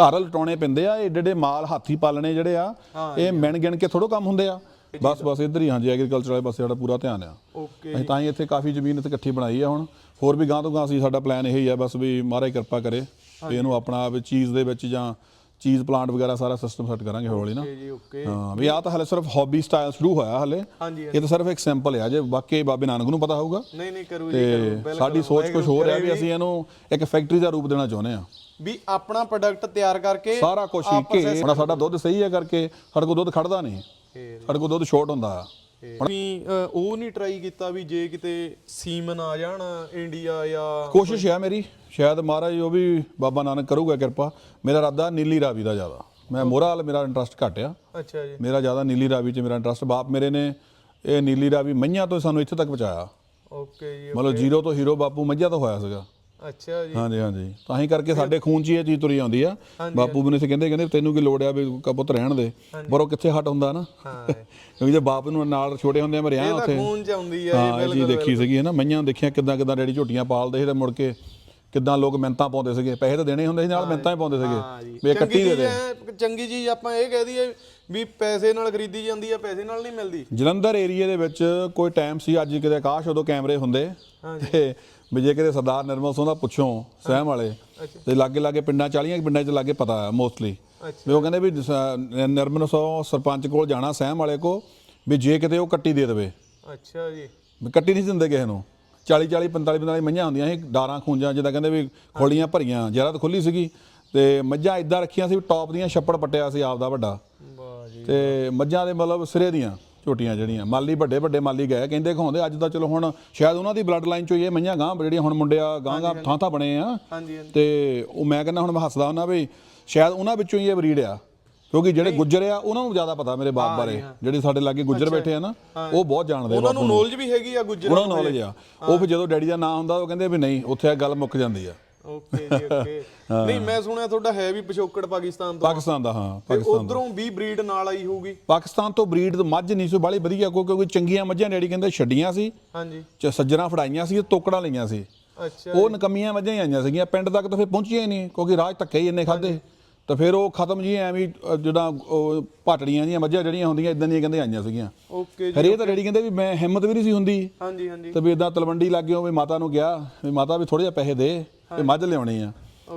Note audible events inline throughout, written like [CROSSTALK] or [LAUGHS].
ਘਰ ਲਟਾਉਣੇ ਪੈਂਦੇ ਆ ਏਡੇ ਏਡੇ ਮਾਲ ਹਾਥੀ ਪਾਲਣੇ ਜਿਹੜੇ ਆ ਇਹ ਮਿਣ ਗਿਣ ਕੇ ਥੋੜੋ ਕੰਮ ਹੁੰਦੇ ਆ। ਬਸ ਬਸ ਇੱਧਰ ਹੀ ਹਾਂਜੀ ਐਗਰੀਕਲਚਰ ਵਾਲੇ ਪਾਸੇ ਸਾਡਾ ਪੂਰਾ ਧਿਆਨ ਆ। ਓਕੇ ਅਸੀਂ ਤਾਂ ਹੀ ਇੱਥੇ ਕਾਫੀ ਜ਼ਮੀਨ ਇੱਥੇ ਇਕੱਠੀ ਬਣਾਈ ਆ ਹੁਣ। ਹੋਰ ਵੀ ਗਾਂ ਤੋਂ ਗਾਂ ਸੀ ਸਾਡਾ ਪਲਾਨ ਇਹੀ ਆ ਬਸ ਵੀ ਮਹਾਰਾਜ ਕਿਰਪਾ ਕਰੇ। ਤੇ ਇਹਨੂੰ ਆਪਣਾ ਵੀ ਚੀਜ਼ ਦੇ ਵਿੱਚ ਜਾਂ ਚੀਜ਼ ਪਲਾਂਟ ਵਗੈਰਾ ਸਾਰਾ ਸਿਸਟਮ ਸੈੱਟ ਕਰਾਂਗੇ ਹੌਲੀ ਨਾ। ਜੀ ਓਕੇ ਹਾਂ ਵੀ ਆ ਤਾਂ ਹਲੇ ਸਿਰਫ ਹੌਬੀ ਸਟਾਈਲ ਸ਼ੁਰੂ ਹੋਇਆ ਹਲੇ। ਹਾਂਜੀ ਇਹ ਤਾਂ ਸਿਰਫ ਇੱਕ ਸੈਂਪਲ ਆ ਜੇ ਵਾਕਈ ਬਾਬੇ ਨਾਨਕ ਨੂੰ ਪਤਾ ਹੋਊਗਾ। ਨਹੀਂ ਨਹੀਂ ਕਰੂ ਜੀ ਕਰੂ ਸਾਡੀ ਸੋਚ ਕੁਝ ਹੋਰ ਹੈ ਵੀ ਅਸੀਂ ਇਹਨੂੰ ਇੱਕ ਫੈਕਟਰੀ ਦਾ ਰੂਪ ਦੇਣਾ ਚਾਹੁੰਦੇ ਆ ਵੀ ਆਪਣਾ ਪ੍ਰੋਡਕਟ ਤਿਆਰ ਕਰਕੇ ਸਾਰਾ ਕੁਝ ਹੀ। ਕਿ ਹੁਣ ਸਾਡਾ ਦੁੱਧ ਸਹੀ ਹੈ ਕਰਕੇ ਸਾਡੇ ਕੋਲ ਦੁੱਧ ਖੜਦਾ ਨਹੀਂ। ਸਾਡੇ ਕੋਲ ਦੁੱਧ ਸ਼ਾਰਟ ਹੁੰਦਾ। ਆ ਵੀ ਅ, ਉਹ ਨਹੀਂ ਟਰਾਈ ਕੀਤਾ ਵੀ ਜੇ ਕਿਤੇ ਸੀਮਨ ਆ ਜਾਣ ਇੰਡੀਆ ਜਾਂ ਕੋਸ਼ਿਸ਼ ਹੈ ਮੇਰੀ ਸ਼ਾਇਦ ਮਹਾਰਾਜ ਉਹ ਵੀ ਬਾਬਾ ਨਾਨਕ ਕਰੂਗਾ ਕਿਰਪਾ। ਮੇਰਾ ਇਰਾਦਾ ਨੀਲੀ ਰਾਵੀ ਦਾ ਜ਼ਿਆਦਾ। ਮੈਂ ਵਾਲ ਮੇਰਾ ਇੰਟਰਸਟ ਘੱਟ ਆ। ਅੱਛਾ ਜੀ। ਮੇਰਾ ਜ਼ਿਆਦਾ ਨੀਲੀ ਰਾਵੀ 'ਚ ਮੇਰਾ ਇੰਟਰਸਟ ਬਾਪ ਮੇਰੇ ਨੇ ਇਹ ਨੀਲੀ ਰਾਵੀ ਮਈਆਂ ਤੋਂ ਸਾਨੂੰ ਇੱਥੇ ਤੱਕ ਪਹੁੰਚਾਇਆ। ਓਕੇ ਜੀ ਮਤਲਬ ਜ਼ੀਰੋ ਤੋਂ ਹੀਰੋ ਬਾਪੂ ਮਈਆਂ ਤੋਂ ਹੋਇਆ ਸੀਗਾ। ਅੱਛਾ ਜੀ। ਹਾਂਜੀ ਹਾਂਜੀ। ਤਾਂ ਹੀ ਕਰਕੇ ਸਾਡੇ ਖੂਨ 'ਚ ਹੀ ਇਹ ਚੀਜ਼ ਤੁਰੀ ਆਉਂਦੀ ਆ। ਬਾਪੂ ਮੈਨੂੰ ਸੀ ਕਹਿੰਦੇ ਕਹਿੰਦੇ ਤੈਨੂੰ ਕੀ ਲੋੜ ਆ ਵੀ ਕਬੂਤਰ ਰਹਿਣ ਦੇ। ਪਰ ਉਹ ਕਿੱਥੇ ਹਟ ਹੁੰਦਾ ਨਾ। ਹਾਂ। ਕਿਉਂਕਿ ਜੇ ਬਾਪ ਨੂੰ ਨਾਲ ਛੋਟੇ ਹੁੰਦੇ ਆ ਮੈਂ ਰਿਹਾ ਇਹ ਤਾਂ ਉੱਥੇ। ਖੂਨ ਚ ਆਉਂਦੀ ਆ ਹਾਂ ਇਹ ਚੀਜ਼ ਦੇਖੀ ਸੀਗੀ ਹੈ ਨਾ ਮਈਆਂ ਦੇਖੀਆਂ ਕਿੱਦਾਂ ਕਿੱਦਾਂ ਡੈਡੀ ਝੋਟੀਆਂ ਪਾਲਦੇ ਸੀ ਤੇ ਮੁੜ ਕੇ ਕਿੱਦਾਂ ਲੋਕ ਮਿੰਤਾਂ ਪਾਉਂਦੇ ਸੀਗੇ। ਪੈਸੇ ਤਾਂ ਦੇਣੇ ਹੁੰਦੇ ਸੀ ਨਾਲ ਮਿੰਤਾਂ ਹੀ ਪਾਉਂਦੇ ਸੀਗੇ। ਵੀ ਕੱਟੀ ਦੇ ਦੇ। ਚੰਗੀ ਚੀਜ਼ ਆਪਾਂ ਇਹ ਕਹਿ ਦਈਏ ਵੀ ਪੈਸੇ ਨਾਲ ਖਰੀਦੀ ਜਾਂਦੀ ਆ ਪੈਸੇ ਨਾਲ ਨਹੀਂ ਮਿਲਦੀ। ਜਲੰਧਰ ਏਰੀਆ ਦੇ ਵਿੱਚ ਕੋਈ ਟਾਈਮ ਸੀ ਅੱਜ ਕਿਤੇ ਆਕਾਸ਼ ਉਦੋਂ ਕੈਮਰੇ ਹੁੰਦੇ। ਤੇ ਵੀ ਜੇ ਕਿਤੇ ਸਰਦਾਰ ਨਿਰਮਲ ਸਿੰਘ ਦਾ ਪੁੱਛੋ ਸਹਿਮ ਵਾਲੇ ਤੇ ਲਾਗੇ ਲਾਗੇ ਪਿੰਡਾਂ 40 ਕੁ ਪਿੰਡਾਂ 'ਚ ਲਾਗੇ ਪਤਾ ਆ ਮੋਸਟਲੀ ਵੀ ਉਹ ਕਹਿੰਦੇ ਵੀ ਨਿਰਮਲ ਸਿੰਘ ਸਰਪੰਚ ਕੋਲ ਜਾਣਾ ਸਹਿਮ ਵਾਲੇ ਕੋ ਵੀ ਜੇ ਕਿਤੇ ਉਹ ਕੱਟੀ ਦੇ ਦੇਵੇ। ਅੱਛਾ ਜੀ। ਵੀ ਕੱਟੀ ਨਹੀਂ ਦਿੰਦੇ ਕਿਸੇ ਨੂੰ। 40 40 45 45 ਮੱਝਾਂ ਹੁੰਦੀਆਂ ਸੀ ਡਾਰਾਂ ਖੂੰਜਾਂ ਜਿੱਦਾਂ ਕਹਿੰਦੇ ਵੀ ਖੋਲੀਆਂ ਭਰੀਆਂ ਜਰਾ ਤਾਂ ਖੁੱਲੀ ਸੀਗੀ। ਤੇ ਮੱਝਾਂ ਇਦਾਂ ਰੱਖੀਆਂ ਸੀ ਟੌਪ ਦੀਆਂ ਛੱਪੜ ਪੱਟਿਆ ਸੀ ਆਪਦਾ ਵੱਡਾ। ਵਾਹ ਜੀ ਤੇ ਮੱਝਾਂ ਦੇ ਮਤਲਬ ਸਿਰੇ ਦੀਆਂ ਝੋਟੀਆਂ ਜਿਹੜੀਆਂ ਮਾਲੀ ਵੱਡੇ ਵੱਡੇ ਮਾਲੀ ਗਏ ਕਹਿੰਦੇ ਖਾਉਂਦੇ ਅੱਜ ਤਾਂ ਚਲੋ ਹੁਣ ਸ਼ਾਇਦ ਉਹਨਾਂ ਦੀ ਬਲੱਡ ਲਾਈਨ ਚੋਂ ਹੀ ਇਹ ਮਈਆਂ ਗਾਂ ਜਿਹੜੀਆਂ ਹੁਣ ਮੁੰਡਿਆ ਗਾਂ ਗਾਂ ਥਾਂ ਥਾਂ ਬਣੇ ਆ। ਤੇ ਉਹ ਮੈਂ ਕਹਿੰਦਾ ਹੁਣ ਮੈਂ ਹੱਸਦਾ ਉਹਨਾਂ ਵੀ ਸ਼ਾਇਦ ਉਹਨਾਂ ਵਿੱਚੋਂ ਹੀ ਇਹ ਬਰੀਡ ਆ ਕਿਉਂਕਿ ਜਿਹੜੇ ਗੁੱਜਰ ਆ ਉਹਨਾਂ ਨੂੰ ਜ਼ਿਆਦਾ ਪਤਾ ਮੇਰੇ ਬਾਪ ਬਾਰੇ ਜਿਹੜੇ ਸਾਡੇ ਲਾਗੇ ਗੁੱਜਰ ਬੈਠੇ ਆ ਨਾ ਉਹ ਬਹੁਤ ਜਾਣਦੇ ਆ ਉਹਨਾਂ ਨੂੰ ਨੌਲੇਜ ਵੀ ਹੈਗੀ ਆ ਗੁੱਜਰ ਉਹਨਾਂ ਨੂੰ ਨੌਲੇਜ ਆ। ਉਹ ਫਿਰ ਜਦੋਂ ਡੈਡੀ ਦਾ ਨਾਂ ਹੁੰਦਾ ਉਹ ਕਹਿੰਦੇ ਵੀ ਨਹੀਂ ਉੱਥੇ ਇਹ ਗੱਲ ਮੁੱਕ ਜਾਂਦੀ ਆ। ਓਕੇ ਜੀ ਓਕੇ। ਨਹੀਂ ਮੈਂ ਸੁਣਿਆ ਤੁਹਾਡਾ ਹੈ ਵੀ ਪਿਛੋਕੜ ਪਾਕਿਸਤਾਨ ਤੋਂ। ਪਾਕਿਸਤਾਨ ਦਾ ਹਾਂ ਪਾਕਿਸਤਾਨ ਉਧਰੋਂ ਵੀ ਬਰੀਡ ਨਾਲ ਆਈ ਹੋਊਗੀ? ਪਾਕਿਸਤਾਨ ਤੋਂ ਬਰੀਡ ਮੱਝ ਨਹੀਂ ਸੀ ਬਾਲੀ ਵਧੀਆ ਕਿਉਂਕਿ ਚੰਗੀਆਂ ਮੱਝਾਂ ਡੈਡੀ ਕਹਿੰਦੇ ਛੱਡੀਆਂ ਸੀ। ਹਾਂਜੀ। ਚ ਸੱਜਣਾ ਫੜਾਈਆਂ ਸੀ ਤੇ ਤੋਕੜਾਂ ਲਈਆਂ ਸੀ। ਅੱਛਾ ਉਹ ਨਕਮੀਆਂ ਮੱਝਾਂ ਹੀ ਆਈਆਂ ਸੀਗੀਆਂ ਪਿੰਡ ਤੱਕ ਤਾਂ ਫਿਰ ਪਹੁੰਚੀਆਂ ਹੀ ਨਹੀਂ ਕਿਉਂਕਿ ਰਾਜ ਧੱਕੇ ਹੀ ਇੰਨੇ ਖਾਦੇ ਤਾਂ ਫਿਰ ਉਹ ਖਤਮ ਜੀ ਐਵੇਂ ਉਹ ਪਾਟੜੀਆਂ ਦੀਆਂ ਮੱਝਾਂ ਜਿਹੜੀਆਂ ਹੁੰਦੀਆਂ ਇਦਾਂ ਦੀਆਂ ਕਹਿੰਦੇ ਆਈਆਂ ਸੀਗੀਆਂ। ਓਕੇ ਫਿਰ ਇਹ ਤਾਂ ਡੈਡੀ ਕਹਿੰਦੇ ਵੀ ਮੈਂ ਹਿੰਮਤ ਵੀ ਨਹੀਂ ਸੀ ਹੁੰਦੀ। ਹਾਂਜੀ ਹਾਂਜੀ। ਤੇ ਵੀ ਇਦਾਂ ਤਲਵੰਡੀ ਲੱਗਿਓ ਵੀ ਮਾਤਾ ਨੂੰ ਗਿਆ ਵੀ ਮਾਤਾ ਵੀ ਥੋੜੇ ਜਿਹਾ ਪੈਸੇ ਦੇ। ਵੀ ਮੱਝ ਲਿਆਉਣੀ ਆ।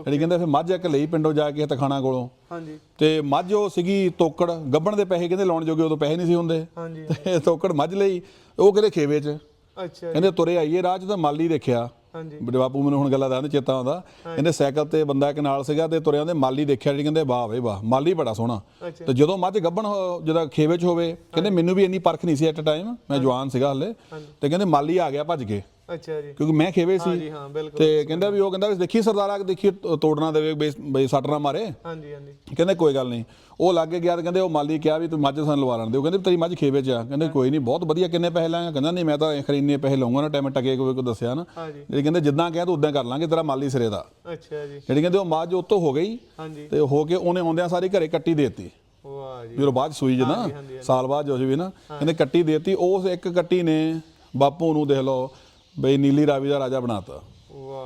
ਡੈਡੀ ਕਹਿੰਦੇ ਫਿਰ ਮੱਝ ਇੱਕ ਲਈ ਪਿੰਡੋਂ ਜਾ ਕੇ ਤਖਾਣਾ ਕੋਲੋਂ। ਹਾਂਜੀ। ਤੇ ਮੱਝ ਉਹ ਸੀਗੀ ਤੋਕੜ ਗੱਬਣ ਦੇ ਪੈਸੇ ਕਹਿੰਦੇ ਲਾਉਣ ਜੋਗੇ ਉਦੋਂ ਪੈਸੇ ਨਹੀਂ ਸੀ ਹੁੰਦੇ। ਹਾਂਜੀ। ਤੇ ਤੋਕੜ ਮੱਝ ਲਈ ਉਹ ਕਿਤੇ ਖੇਵੇ 'ਚ। ਅੱਛਾ ਕਹਿੰਦੇ ਤੁਰੇ ਆਈਏ ਰਾਹ 'ਚ ਤਾਂ ਮਾਲੀ ਦੇਖਿਆ। ਹਾਂਜੀ। ਬੜੇ ਬਾਪੂ ਮੈਨੂੰ ਹੁਣ ਗੱਲਾਂ ਦਾ ਚੇਤਾ ਆਉਂਦਾ। ਕਹਿੰਦੇ ਸਾਈਕਲ ਤੇ ਬੰਦਾ ਇੱਕ ਨਾਲ ਸੀਗਾ ਤੇ ਤੁਰਿਆਂ ਦੇ ਮਾਲੀ ਦੇਖਿਆ ਜਿਹੜੀ ਕਹਿੰਦੇ ਵਾਹ ਵੇ ਵਾਹ ਮਾਲੀ ਬੜਾ ਸੋਹਣਾ। ਤੇ ਜਦੋਂ ਮੱਝ ਗੱਬਣ ਜਦੋਂ ਖੇਵੇ 'ਚ ਹੋਵੇ ਕਹਿੰਦੇ ਮੈਨੂੰ ਵੀ ਇੰਨੀ ਪਰਖ ਨਹੀਂ ਸੀ ਐਟ ਟਾਈਮ ਮੈਂ ਜਵਾਨ ਸੀਗਾ ਹਲੇ। ਤੇ ਕਹਿੰਦੇ ਮਾਲੀ ਆ ਗਿਆ ਭੱਜ ਕੇ। ਅੱਛਾ ਜੀ। ਕਿਉਂਕਿ ਮੈਂ ਖੇਵੇ ਸੀ। ਹਾਂ ਬਿਲਕੁਲ। ਤੇ ਕਹਿੰਦਾ ਵੀ ਉਹ ਕਹਿੰਦਾ ਵੀ ਦੇਖੀ ਸਰਦਾਰਾ ਦੇਖੀ ਤੋੜਨਾ ਦੇਵੇ ਬਈ- ਸੱਟ ਨਾ ਮਾਰੇ। ਹਾਂਜੀ ਹਾਂਜੀ। ਕਹਿੰਦੇ ਕੋਈ ਗੱਲ ਨਹੀਂ। ਉਹ ਲੱਗੇ ਗਿਆ ਤੇ ਕਹਿੰਦੇ ਉਹ ਮਾਲੀ ਕਿਹਾ ਵੀ ਤੂੰ ਮੱਝ ਸਾਨੂੰ ਲਵਾ ਲੈਣ ਦੇ। ਉਹ ਕਹਿੰਦੇ ਤੇਰੀ ਮੱਝ ਖੇਵੇ ਚ ਆ। ਕਹਿੰਦੇ ਕੋਈ ਨਹੀਂ ਬਹੁਤ ਵਧੀਆ ਕਿੰਨੇ ਪੈਸੇ ਲਾਂਗਾ। ਕਹਿੰਦਾ ਨਹੀਂ ਮੈਂ ਤਾਂ ਖਰੀ ਇੰਨੇ ਪੈਸੇ ਲਾਉਂਗਾ ਨਾ ਟਾਈਮ ਟਕੇ ਕੋਈ ਕੋ ਦੱਸਿਆ ਨਾ। ਜਿਹੜੀ ਕਹਿੰਦੇ ਜਿੱਦਾਂ ਕਿਹਾ ਤੂੰ ਉਦਾਂ ਕਰ ਲਾਂਗੇ ਤੇਰਾ ਮਾਲੀ ਸਿਰੇ ਦਾ। ਅੱਛਾ ਜੀ। ਜਿਹੜੀ ਕਹਿੰਦੇ ਉਹ ਮੱਝ ਉੱਤੋਂ ਹੋ ਗਈ ਹਾਂਜੀ। ਤੇ ਹੋ ਕੇ ਉਹਨੇ ਆਉਂਦਿਆਂ ਸਾਰੀ ਘਰੇ ਕੱਟੀ ਦੇਤੀ। ਵਾਹ ਜੀ। ਜਦੋਂ ਬਾਅਦ ਸੂਈ ਜਨਾ ਸਾਲ ਬਾਅਦ ਜੋ ਵੀ ਨਾ। ਕਹਿੰਦੇ ਕੱਟੀ ਦੇਤੀ ਉਸ ਇੱਕ ਕੱਟੀ ਨੇ ਬਾਪੂ ਨੂੰ ਦੇਖ ਲਓ। ਬਈ ਨੀਲੀ ਰਾਵੀ ਦਾ ਰਾਜਾ ਬਣਾਤਾ।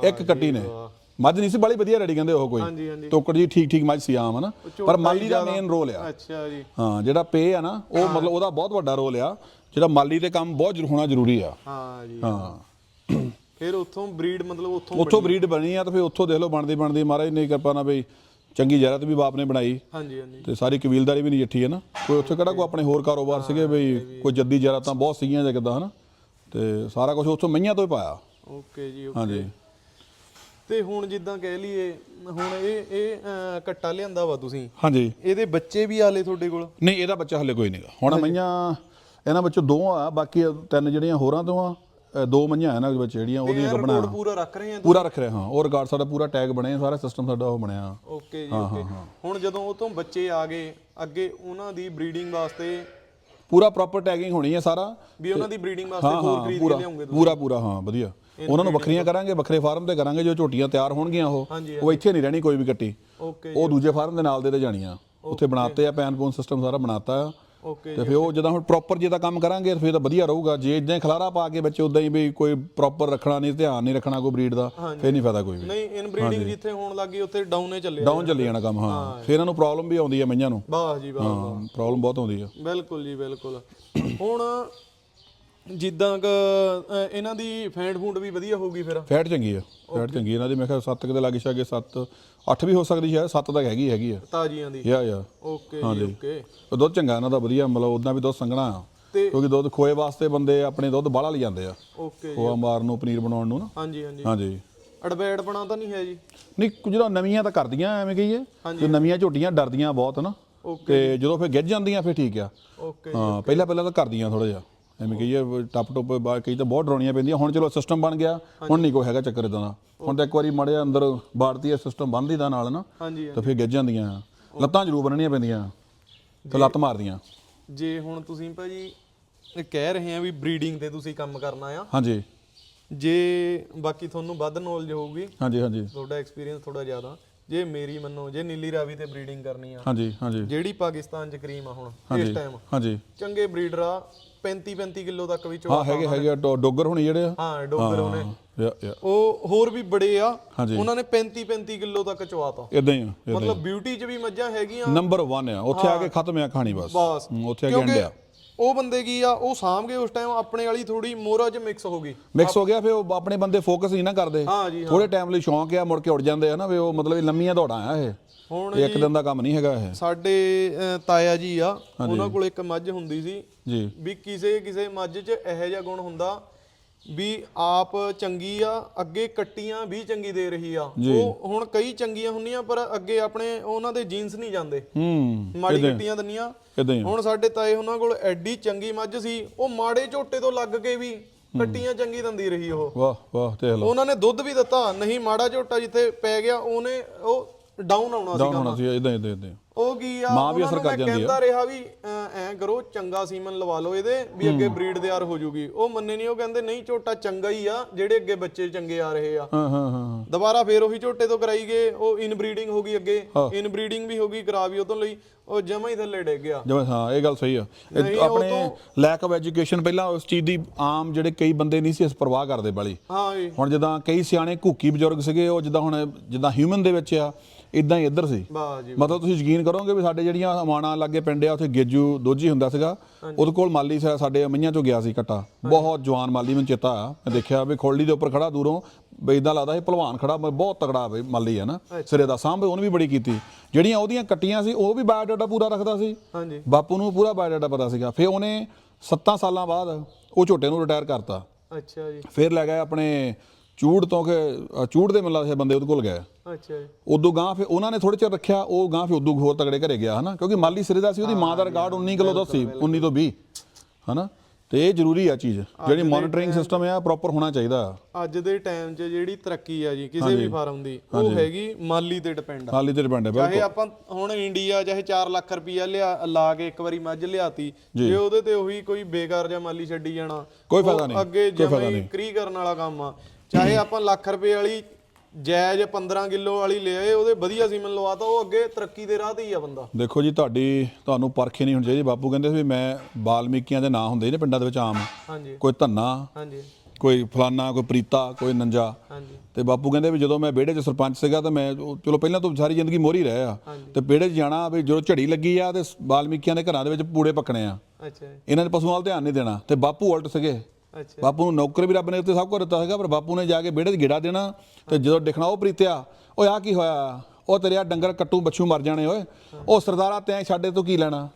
ਇੱਕ ਕੱਟੀ ਨੇ। ਮੱਝ ਨਹੀਂ ਸੀ ਬੜੀ ਵਧੀਆ ਰੈਡੀ ਕਹਿੰਦੇ ਉਹ ਕੋਈ। ਟੋਕੜ ਜੀ ਠੀਕ ਠੀਕ ਮੱਝ ਸੀ ਆਮ ਹਨਾ? ਪਰ ਮਾਲੀ ਦਾ ਮੇਨ ਰੋਲ ਆ। ਅੱਛਾ ਜੀ। ਹਾਂ ਜਿਹੜਾ ਪੇ ਆ ਨਾ ਉਹ ਮਤਲਬ ਉਹਦਾ ਬਹੁਤ ਵੱਡਾ ਰੋਲ ਆ। ਜਿਹੜਾ ਮਾਲੀ ਤੇ ਕੰਮ ਬਹੁਤ ਹੋਣਾ ਜ਼ਰੂਰੀ ਆ। ਹਾਂ ਜੀ। ਹਾਂ। ਫਿਰ ਉੱਥੋਂ ਬਰੀਡ ਮਤਲਬ ਉੱਥੋਂ ਉੱਥੋਂ ਬਰੀਡ ਬਣੀ ਆ ਤਾਂ ਫਿਰ ਉੱਥੋਂ ਦੇਖ ਲਓ ਬਣਦੀ ਬਣਦੀ ਮਹਾਰਾਜ ਨੇ ਕਿਰਪਾ ਨਾਲ ਬਈ ਚੰਗੀ ਜਰਤ ਵੀ ਬਾਪ ਨੇ ਬਣਾਈ। ਹਾਂਜੀ ਹਾਂਜੀ। ਤੇ ਸਾਰੀ ਕਬੀਲਦਾਰੀ ਵੀ ਨਹੀਂ ਜੱਠੀ ਹੈ ਨਾ। ਕੋਈ ਉੱਥੇ ਕਿਹੜਾ ਕੋਈ ਆਪਣੇ ਹੋਰ ਕਾਰੋਬਾਰ ਸੀਗੇ ਬਈ ਕੋਈ ਜੱਦੀ ਜਰਾਤਾਂ ਬਹੁਤ ਸੀਗੀਆਂ ਜਾਂ ਕਿੱਦਾਂ ਹਨਾ? ਤੇ ਸਾਰਾ ਕੁਝ ਉੱਥੋਂ ਮਈਆਂ ਤੋਂ ਹੀ ਪਾਇਆ। ਓਕੇ ਜੀ ਓਕੇ। ਹਾਂਜੀ। ਤੇ ਹੁਣ ਜਿੱਦਾਂ ਕਹਿ ਲਈਏ ਹੁਣ ਇਹ ਇਹ ਅਹ, ਕੱਟਾ ਲਿਆਂਦਾ ਵਾ ਤੁਸੀਂ? ਹਾਂਜੀ। ਇਹਦੇ ਬੱਚੇ ਵੀ ਆਲੇ ਤੁਹਾਡੇ ਕੋਲ? ਨਹੀਂ ਇਹਦਾ ਬੱਚਾ ਹਲੇ ਕੋਈ ਨਹੀਂਗਾ। ਹੁਣ ਮਈਆਂ ਇਹਨਾਂ ਵਿੱਚੋਂ ਦੋ ਆ ਬਾਕੀ ਤਿੰਨ ਜਿਹੜੀਆਂ ਹੋਰਾਂ ਤੋਂ ਆ ਅ, ਦੋ ਮਈਆਂ ਇਹਨਾਂ ਦੇ ਵਿੱਚ ਜਿਹੜੀਆਂ ਉਹਦੀਆਂ ਗੱਬਣਾ ਰਿਕਾਰਡ ਪੂਰਾ ਰੱਖ ਰਹੇ ਆ ਪੂਰਾ ਰੱਖ ਰਿਹਾ ਹਾਂ। ਉਹ ਰਿਕਾਰਡ ਸਾਡਾ ਪੂਰਾ ਟੈਗ ਬਣਿਆ ਸਾਰਾ ਸਿਸਟਮ ਸਾਡਾ ਉਹ ਬਣਿਆ। ਓਕੇ ਜੀ ਓਕੇ। ਹੁਣ ਜਦੋਂ ਉਹ ਤੋਂ ਬੱਚੇ ਆ ਗਏ ਅੱਗੇ ਉਹਨਾਂ ਦੀ ਬਰੀਡਿੰਗ ਵਾਸਤੇ ਪੂਰਾ ਪ੍ਰੋਪਰ ਟੈਗਿੰਗ ਹੋਣੀ ਹੈ ਸਾਰਾ। ਵੀ ਉਹਨਾਂ ਦੀ ਬਰੀਡਿੰਗ ਵਾਸਤੇ ਹੋਰ ਖਰੀਦ ਕੇ ਲਿਆਉਂਗੇ ਪੂਰਾ ਪੂਰਾ ਹਾਂ ਵਧੀਆ। ਉਹਨਾਂ ਨੂੰ ਵੱਖਰੀਆਂ ਕਰਾਂਗੇ ਵੱਖਰੇ ਫਾਰਮ ਤੇ ਕਰਾਂਗੇ ਜੋ ਝੋਟੀਆਂ ਤਿਆਰ ਹੋਣਗੀਆਂ ਉਹ। ਉਹ ਇੱਥੇ ਨਹੀਂ ਰਹਿਣੀ ਕੋਈ ਵੀ ਕੱਟੀ ਉਹ ਦੂਜੇ ਫਾਰਮ ਦੇ ਨਾਲ ਦੇ ਤੇ ਜਾਣੀਆਂ। ਉੱਥੇ ਬਣਾਤੇ ਆ ਪੈਨ ਪੂਨ ਸਿਸਟਮ ਸਾਰਾ ਬਣਾਤਾ। ਆ ਤੇ ਫਿਰ ਉਹ ਜਦੋਂ ਹੁਣ ਪ੍ਰੋਪਰ ਜੇ ਤਾਂ ਕੰਮ ਕਰਾਂਗੇ ਫਿਰ ਤਾਂ ਵਧੀਆ ਰਹੂਗਾ। ਜੇ ਇਦਾਂ ਖਲਾਰਾ ਪਾ ਕੇ ਬੱਚੇ ਉਦਾਂ ਹੀ ਵੀ ਕੋਈ ਪ੍ਰੋਪਰ ਰੱਖਣਾ ਨਹੀਂ ਧਿਆਨ ਨਹੀਂ ਰੱਖਣਾ ਕੋਈ ਬਰੀਡ ਦਾ ਫਿਰ ਨਹੀਂ ਫਾਇਦਾ ਕੋਈ ਵੀ। ਨਹੀਂ ਇਨ ਬਰੀਡਿੰਗ ਜਿੱਥੇ ਹੋਣ ਲੱਗੀ ਉੱਥੇ ਡਾਊਨੇ ਚੱਲਿਆ ਡਾਊਨ ਚੱਲੀ ਜਾਣਾ ਕੰਮ ਹਾਂ। ਫਿਰ ਇਹਨਾਂ ਨੂੰ ਪ੍ਰੋਬਲਮ ਵੀ ਆਉਂਦੀ ਹੈ ਮਈਆਂ ਨੂੰ। ਵਾਹ ਜੀ ਵਾਹ ਹਾਂ ਪ੍ਰੋਬਲਮ ਬਹੁਤ ਆਉਂਦੀ ਹੈ ਬਿਲਕੁਲ ਜੀ ਬਿਲਕੁਲ। ਹੁਣ ਜਿੱਦਾਂ ਕ ਇਹਨਾਂ ਦੀ ਫੈਂਡ ਫੂਡ ਵੀ ਵਧੀਆ ਹੋਊਗੀ ਫਿਰ। ਫੈਟ ਚੰਗੀ ਆ ਫੈਟ ਚੰਗੀ ਇਹਨਾਂ ਦੀ ਮੈਂ ਕਿਹਾ 7 ਕਿਤੇ ਲੱਗ ਛਾਗੇ 7 8 ਵੀ ਹੋ ਸਕਦੀ ਸ਼ਾਇਦ 7 ਤੱਕ ਹੈਗੀ ਹੈਗੀ ਆ। ਤਾਜ਼ੀਆਂ ਦੀ। ਯਾ ਯਾ। ਓਕੇ ਜੀ ਓਕੇ ਉਹ ਦੁੱਧ ਚੰਗਾ ਇਹਨਾਂ ਦਾ ਵਧੀਆ ਮਤਲਬ ਉਦਾਂ ਵੀ ਦੁੱਧ ਸੰਘਣਾ ਆ। ਤੇ- ਕਿਉਂਕਿ ਦੁੱਧ ਖੋਏ ਵਾਸਤੇ ਬੰਦੇ ਆਪਣੇ ਦੁੱਧ ਬਾਹਲਾ ਲਈ ਜਾਂਦੇ ਆ। ਓਕੇ ਖੋਆ ਮਾਰਨ ਨੂੰ ਪਨੀਰ ਬਣਾਉਣ ਨੂੰ ਨਾ। ਹਾਂਜੀ ਹਾਂਜੀ। ਹਾਂਜੀ। ਅਡਵੈਡ ਬਣਾ ਤਾਂ ਨਹੀਂ ਹੈ ਜੀ? ਨਹੀਂ ਕੁਝ ਜਿਹੜਾ ਨਵੀਆਂ ਤਾਂ ਕਰਦੀਆਂ ਐਵੇਂ ਕਹੀਏ। ਤੇ ਨਵੀਆਂ ਝੋਟੀਆਂ ਡਰਦੀਆਂ ਬਹੁਤ ਨਾ। ਤੇ ਜਦੋਂ ਫਿਰ ਗਿੱਜ ਜਾਂਦੀਆਂ ਫਿਰ ਠੀਕ ਆ। ਓਕੇ ਹਾਂ ਪਹਿਲਾਂ ਪਹਿਲਾਂ ਤਾਂ ਕਰਦੀਆਂ ਥੋੜਾ ਜਿਹਾ। ਐਵੇਂ ਕਹੀਏ ਟੱਪ ਟੁੱਪ ਬਾ- ਕਈ ਤਾਂ ਬਹੁਤ ਡਰਾਉਣੀਆਂ ਪੈਂਦੀਆਂ। ਹੁਣ ਚਲੋ ਸਿਸਟਮ ਬਣ ਗਿਆ ਹੁਣ ਨਹੀਂ ਕੋਈ ਹੈਗਾ ਚੱਕਰ ਇਦਾਂ ਦਾ। ਹੁਣ ਤਾਂ ਇੱਕ ਵਾਰੀ ਮੜਿਆ ਅੰਦਰ ਹੈ ਸਿਸਟਮ ਬੰਦ ਦਾ ਨਾਲ ਨਾ ਹਾਂਜੀ ਤਾਂ ਫਿਰ ਗਿੱਜ ਜਾਂਦੀਆਂ। ਲੱਤਾਂ ਜ਼ਰੂਰ ਬੰਨਣੀਆਂ ਪੈਂਦੀਆਂ। ਤੇ ਲੱਤ ਮਾਰਦੀਆਂ। ਜੇ ਹੁਣ ਤੁਸੀਂ ਭਾਜੀ ਇਹ ਕਹਿ ਰਹੇ ਆ ਵੀ ਬਰੀਡਿੰਗ ਤੇ ਤੁਸੀਂ ਕੰਮ ਕਰਨਾ ਆ। ਹਾਂਜੀ। ਜੇ ਬਾਕੀ ਤੁਹਾਨੂੰ ਵੱਧ ਨੌਲੇਜ ਹੋਊਗੀ ਹਾਂਜੀ ਹਾਂਜੀ। ਤੁਹਾਡਾ ਐਕਸਪੀਰੀਅੰਸ ਥੋੜਾ ਜ਼ਿਆਦਾ। ਜੇ ਮੇਰੀ ਮੰਨੋ ਜੇ ਨੀਲੀ ਰਾਵੀ ਤੇ ਬਰੀਡਿੰਗ ਕਰਨੀ ਆ। ਹਾਂਜੀ ਹਾਂਜੀ। ਜਿਹੜੀ ਪਾਕਿਸਤਾਨ ਚ ਕਰੀਮ ਆ ਹੁਣ ਇਸ ਟਾਈਮ ਹਾਂਜੀ। ਚੰਗੇ ਬਰੀਡਰ ਆ 35 35 ਕਿਲੋ ਤੱਕ ਵੀ ਹਾਂ ਚੋਆ ਹੈਗੇ ਹੈਗੇ ਆ, ਡੋ- ਡੋਗਰ ਹੋਣੀ ਜਿਹੜੇ ਆ। ਹਾਂ ਡੋਗਰ ਉਹਨੇ ਯਾ ਯਾ। ਉਹ ਹੋਰ ਵੀ ਬੜੇ ਆ। ਹਾਂਜੀ। ਉਹਨਾਂ ਨੇ 35 35 ਕਿਲੋ ਤੱਕ ਚਵਾਤਾ ਇਦਾਂ ਹੀ ਆ ਏਦਾਂ ਹੀ। ਮਤਲਬ ਬਿਊਟੀ ਚ ਵੀ ਮੱਝਾਂ ਹੈਗੀਆਂ। ਨੰਬਰ 1 ਆ। ਉੱਥੇ ਆ ਕੇ ਖਤਮ ਆ ਕਹਾਣੀ ਬਸ। ਬਸ। ਹਮ, ਉੱਥੇ ਆ ਕੇ ਕਿਉਂਕਿ ਅੰਡਿਆ। ਉਹ ਬੰਦੇ ਕੀ ਆ ਉਹ ਸਾਂਭ ਗਏ ਉਸ ਟਾਈਮ ਆਪਣੇ ਵਾਲੀ ਥੋੜੀ ਮੋਰਾ ਚ ਮਿਕਸ ਹੋ ਗਈ। ਮਿਕਸ ਹੋ ਗਿਆ ਫਿਰ ਉਹ ਆਪਣੇ ਬੰਦੇ ਫੋਕਸ ਨਹੀਂ ਨਾ ਕਰਦੇ। ਹਾਂ ਜੀ ਥੋੜੇ ਟਾਈਮ ਲਈ ਸ਼ੌਂਕ ਆ ਮੁੜ ਕੇ ਉੱਡ ਜਾਂਦੇ ਆ ਨਾ ਵੀ ਉਹ ਮਤਲਬ ਇਹ ਲੰਮੀਆਂ ਦੌੜਾਂ ਆ ਇਹ। ਹੁਣ ਇੱਕ ਦਿਨ ਦਾ ਕੰਮ ਨਹੀਂ ਹੈਗਾ ਇਹ। ਸਾਡੇ ਤਾਇਆ ਜੀ ਆ ਉਹਨਾਂ ਕੋਲ ਇੱਕ ਮੱਝ ਹੁੰਦੀ ਸੀ। ਜੀ। ਵੀ ਕਿਸੇ ਕਿਸੇ ਮੱਝ 'ਚ ਇਹੋ ਜਿਹਾ ਗੁਣ ਹੁੰਦਾ ਵੀ ਆਪ ਚੰਗੀ ਆ ਅੱਗੇ ਕੱਟੀਆਂ ਵੀ ਚੰਗੀ ਦੇ ਰਹੀ ਆ। ਉਹ ਹੁਣ ਕਈ ਚੰਗੀਆਂ ਹੁੰਦੀਆਂ ਪਰ ਅੱਗੇ ਆਪਣੇ ਉਹਨਾਂ ਦੇ ਜੀਨਸ ਨਹੀਂ ਜਾਂਦੇ। ਹੂੰ ਮਾੜੀ ਕੱਟੀਆਂ ਦੰਨੀਆਂ। ਹੁਣ ਸਾਡੇ ਤਾਏ ਉਹਨਾਂ ਕੋਲ ਐਡੀ ਚੰਗੀ ਮੱਝ ਸੀ ਉਹ ਮਾੜੇ ਝੋਟੇ ਤੋਂ ਲੱਗ ਕੇ ਵੀ ਕੱਟੀਆਂ ਚੰਗੀ ਦੰਦੀ ਰਹੀ ਉਹ। ਵਾਹ ਵਾਹ ਦੇਖ ਲਓ। ਉਹਨਾਂ ਨੇ ਦੁੱਧ ਵੀ ਦਿੱਤਾ ਨਹੀਂ ਮਾੜਾ ਝੋਟਾ ਜਿੱਥੇ ਪੈ ਗਿਆ ਉਹਨੇ ਉਹ ਡਾਊਨ ਆਉਣਾ ਸੀ ਡਾਊਨ ਹੋਣਾ ਸੀ ਇਦਾਂ ਇਦਾਂ ਇਦਾਂ ਉਹ ਕੀ ਆ ਮਾਂ ਵੀ ਉਹਨਾਂ ਅਸਰ ਨੂੰ ਕਰ ਮੈਂ ਜਾਂਦੀ ਆ। ਕਹਿੰਦਾ ਰਿਹਾ ਵੀ ਅਹ, ਐਂ ਕਰੋ ਚੰਗਾ ਸੀਮਨ ਲਵਾ ਲਓ ਇਹਦੇ ਵੀ ਅੱਗੇ ਬਰੀਡ ਤਿਆਰ ਹੋ ਜੂਗੀ। ਉਹ ਮੰਨੇ ਨਹੀਂ ਉਹ ਕਹਿੰਦੇ ਨਹੀਂ ਝੋਟਾ ਚੰਗਾ ਹੀ ਆ ਜਿਹੜੇ ਅੱਗੇ ਬੱਚੇ ਚੰਗੇ ਆ ਰਹੇ ਆ। ਹਾਂ ਹਾਂ ਹਾਂ ਦੁਬਾਰਾ ਫੇਰ ਉਹੀ ਝੋਟੇ ਤੋਂ ਕਰਾਈ ਗਏ ਉਹ ਇਨ ਬਰੀਡਿੰਗ ਹੋ ਗਈ ਅੱਗੇ। ਇਨ ਬਰੀਡਿੰਗ ਵੀ ਹੋ ਗਈ ਕਰਾ ਵੀ ਤੋਂ ਲਈ ਉਹ ਜਮਾ ਹੀ ਥੱਲੇ ਡਿੱਗ ਗਿਆ। ਜਿਵੇਂ ਹਾਂ ਇਹ ਗੱਲ ਸਹੀ ਆ। ਇਹ ਨਹੀਂ, ਉਹ ਆਪਣੇ ਲੈਕ ਆਫ ਐਜੂਕੇਸ਼ਨ ਪਹਿਲਾਂ ਉਸ ਚੀਜ਼ ਦੀ ਆਮ ਜਿਹੜੇ ਕਈ ਬੰਦੇ ਨਹੀਂ ਸੀ ਇਸ ਪਰਵਾਹ ਕਰਦੇ ਬਾਲੀ। ਹਾਂ ਜੀ। ਹੁਣ ਜਿੱਦਾਂ ਕਈ ਸਿਆਣੇ ਘੂਕੀ ਬਜ਼ੁਰਗ ਸੀਗੇ ਉਹ ਜਿੱਦਾਂ ਹੁਣ ਜਿੱਦਾਂ ਹਿਊਮਨ ਦੇ ਵਿੱਚ ਆ ਇਦਾਂ ਹੀ ਇੱਧਰ ਸੀ। ਮਤਲਬ ਤੁਸੀਂ ਯਕੀਨ ਕਰੋਗੇ ਵੀ ਸਾਡੇ ਜਿਹੜੀਆਂ ਅਮਾਣਾ ਲੱਗੇ ਪਿੰਡ ਆ ਉੱਥੇ ਗੇਜੂ ਦੋਜੀ ਹੁੰਦਾ ਸੀਗਾ ਉਹਦੇ ਕੋਲ ਮਾਲੀ ਸਾਡੇ ਮਈਆਂ ਚੋਂ ਗਿਆ ਸੀ ਕਟਾ। ਬਹੁਤ ਜਵਾਨ ਮਾਲੀ ਮੈਨੂੰ ਚੇਤਾ ਆ। ਮੈਂ ਦੇਖਿਆ ਵੀ ਖੋਲੜੀ ਦੇ ਉੱਪਰ ਖੜਾ ਦੂਰੋਂ ਬਈ ਇਦਾਂ ਲੱਗਦਾ ਸੀ ਭਲਵਾਨ ਖੜਾ ਬਹੁਤ ਤਗੜਾ ਬਈ ਮਾਲੀ ਹੈ ਨਾ ਸਿਰੇ ਦਾ ਸਾਂਭ ਉਹਨੇ ਵੀ ਬੜੀ ਕੀਤੀ। ਜਿਹੜੀਆਂ ਉਹਦੀਆਂ ਕੱਟੀਆਂ ਸੀ ਉਹ ਵੀ ਬਾਇਓਡਾਟਾ ਪੂਰਾ ਰੱਖਦਾ ਸੀ। ਹਾਂਜੀ। ਬਾਪੂ ਨੂੰ ਪੂਰਾ ਬਾਇਓਡਾਟਾ ਪਤਾ ਸੀਗਾ। ਫਿਰ ਉਹਨੇ 7 ਸਾਲਾਂ ਬਾਅਦ ਉਹ ਝੋਟੇ ਨੂੰ ਰਿਟਾਇਰ ਕਰਤਾ। ਅੱਛਾ ਜੀ। ਫਿਰ ਲੈ ਗਏ ਆਪਣੇ ਚੂੜ ਤੋਂ ਕਿ ਅ, ਚੂੜ ਦੇ ਇਹ ਬੰਦੇ ਉਹਦੇ ਕੋਲ ਗਏ। ਅੱਛਾ। ਜੀ ਉਦੋਂ ਗਾਂ ਫਿਰ ਉਹਨਾਂ ਨੇ ਥੋੜੇ ਚਿਰ ਰੱਖਿਆ ਉਹ ਗਾਂ ਫਿਰ ਉਦੋਂ ਹੋਰ ਤਗੜੇ ਘਰੇ ਗਿਆ ਹਨਾ? ਕਿਉਂਕਿ ਮਾਲੀ ਸਿਰੇ ਦਾ ਸੀ ਉਹਦੀ ਮਾਂ ਦਾ ਰਿਕਾਰਡ 19 ਕਿਲੋ ਦਾ ਸੀ 19 ਤੋਂ 20 ਹਨਾ? ਤੇ ਇਹ ਜ਼ਰੂਰੀ ਆ ਚੀਜ਼ ਜਿਹੜੀ ਮੋਨੀਟਰਿੰਗ ਸਿਸਟਮ ਆ ਪ੍ਰੋਪਰ ਹੋਣਾ ਚਾਹੀਦਾ। ਅੱਜ ਦੇ ਟਾਈਮ 'ਚ ਜਿਹੜੀ ਤਰੱਕੀ ਆ ਜੀ ਕਿਸੇ ਵੀ ਫਾਰਮ ਦੀ ਉਹ ਹੈਗੀ ਮਾਲੀ ਤੇ ਡਿਪੈਂਡ ਹਾਲੀ ਤੇ ਡਿਪੈਂਡ ਹੈ ਬਿਲਕੁਲ। ਚਾਹੇ ਆਪਾਂ ਹੁਣ ਇੰਡੀਆ ਚਾਹੇ 4 ਲੱਖ ਰੁਪਈਆ ਲਿਆ ਲਾ ਕੇ ਇੱਕ ਵਾਰੀ ਮੱਝ ਲਿਆਤੀ ਜੇ। ਉਹਦੇ ਤੇ ਉਹੀ ਕੋਈ ਬੇਕਾਰ ਜਾਂ ਮਾਲੀ ਛੱਡੀ ਜਾਣਾ ਕੋਈ ਉਹ ਫਾਇਦਾ ਨਹੀਂ, ਅੱਗੇ ਕੋਈ ਫਾਇਦਾ ਜਮੇ ਨਹੀਂ। ਕਰੀ ਕਰਨ ਵਾਲਾ ਕੰਮ ਆ। ਚਾਹੇ ਆਪਾਂ ਲੱਖ ਰੁਪਏ ਵਾਲੀ ਜਾਇਜ਼ 15 ਕਿਲੋ ਵਾਲੀ ਲਿਆਏ ਉਹਦੇ ਵਧੀਆ ਸੀਮਨ ਲਵਾਤਾ ਉਹ ਅੱਗੇ ਤਰੱਕੀ ਦੇ ਰਾਹ ਤੇ ਹੀ ਆ ਬੰਦਾ। ਦੇਖੋ ਜੀ ਤੁਹਾਡੀ ਤੁਹਾਨੂੰ ਪਰਖੇ ਨਹੀਂ ਹੋਣੀ ਚਾਹੀਦੀ। ਬਾਪੂ ਕਹਿੰਦੇ ਸੀ ਵੀ ਮੈਂ ਬਾਲਮੀਕੀਆਂ ਦੇ ਨਾਂ ਹੁੰਦੇ ਨੇ ਪਿੰਡਾਂ ਦੇ ਵਿੱਚ ਆਮ। ਹਾਂਜੀ। ਕੋਈ ਧੰਨਾ ਹਾਂਜੀ। ਕੋਈ ਫਲਾਨਾ ਕੋਈ ਪ੍ਰੀਤਾ ਕੋਈ ਨੰਜਾ। ਹਾਂਜੀ। ਤੇ ਬਾਪੂ ਕਹਿੰਦੇ ਵੀ ਜਦੋਂ ਮੈਂ ਵਿਹੜੇ 'ਚ ਸਰਪੰਚ ਸੀਗਾ ਤਾਂ ਮੈਂ ਚਲੋ ਪਹਿਲਾਂ ਤੋਂ ਸਾਰੀ ਜ਼ਿੰਦਗੀ ਮੋਰੀ ਰਹੇ ਆ। ਤੇ ਵਿਹੜੇ 'ਚ ਜਾਣਾ ਵੀ ਜਦੋਂ ਝੜੀ ਲੱਗੀ ਆ ਤੇ ਬਾਲਮੀਕੀਆਂ ਦੇ ਘਰਾਂ ਦੇ ਵਿੱਚ ਪੂੜੇ ਪੱਕਣੇ ਆ। ਅੱਛਾ ਇਹਨਾਂ ਨੇ ਪਸ਼ੂਆਂ ਵੱਲ ਧਿਆਨ ਨਹੀਂ ਦੇਣਾ। ਤੇ ਬਾਪੂ ਉਲਟ ਸੀਗੇ। ਬਾਪੂ ਨੂੰ ਨੌਕਰ ਵੀ ਰੱਬ ਨੇ ਉੱਤੇ ਸਭ ਕੁਝ ਦਿੱਤਾ ਸੀਗਾ ਪਰ ਬਾਪੂ ਨੇ ਜਾ ਕੇ ਵਿਹੜੇ 'ਚ ਗੇੜਾ ਦੇਣਾ ਤੇ ਜਦੋਂ ਦੇਖਣਾ ਉਹ ਪ੍ਰੀਤਿਆ ਓਏ ਆ ਕੀ ਹੋਇਆ? ਉਹ ਤੇਰੇ ਆ ਡੰਗਰ ਕੱਟੂ ਬੱਛੂ ਮਰ ਜਾਣੇ ਓਏ। ਉਹ ਸਰਦਾਰਾ ਤੈਂ ਸਾਡੇ ਤੋਂ ਕੀ ਲੈਣਾ?